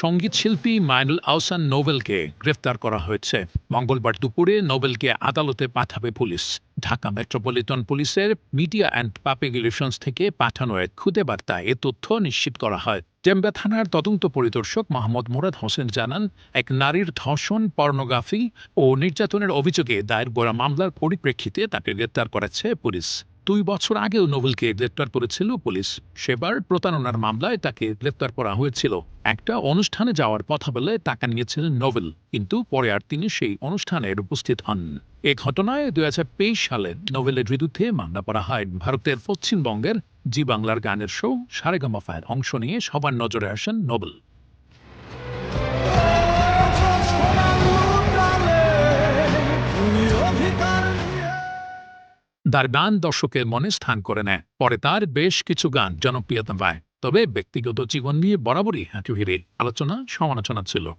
সংগীত শিল্পী মাইনুল আহসান নোবেলকে গ্রেফতার করা হয়েছে। মঙ্গলবার দুপুরে নোবেলকে আদালতে পাঠাবে পুলিশ। ঢাকা মেট্রোপলিটন পুলিশের মিডিয়া অ্যান্ড পাবলিক রিলেশনস থেকে পাঠানো এক খুদে বার্তায় এ তথ্য নিশ্চিত করা হয়। ডেমরা থানার তদন্ত পরিদর্শক মোহাম্মদ মুরাদ হোসেন জানান, এক নারীর ধর্ষণ, পর্নোগ্রাফি ও নির্যাতনের অভিযোগে দায়ের করা মামলার পরিপ্রেক্ষিতে তাকে গ্রেপ্তার করেছে পুলিশ। দুই বছর আগেও নোবেলকে গ্রেপ্তার করেছিল পুলিশ। সেবার প্রতারণার মামলায় তাকে গ্রেপ্তার করা হয়েছিল। একটা অনুষ্ঠানে যাওয়ার কথা বলে টাকা নিয়েছিলেন নোবেল কিন্তু পরে আর তিনি সেই অনুষ্ঠানের উপস্থিত হন। এ ঘটনায় দুই হাজার তেইশ সালে নোবেলের বিরুদ্ধে মামলা করা হয়। ভারতের পশ্চিমবঙ্গের জি বাংলার গানের শো সারেগামাফায়ের অংশ নিয়ে সবার নজরে আসেন নোবেল তার গান দর্শকের মনে স্থান করে নেয়। পরে তার বেশ কিছু গান জনপ্রিয়তা পায়। তবে ব্যক্তিগত জীবন নিয়ে বরাবরই হাঁটু হিরে আলোচনা সমালোচনা ছিল।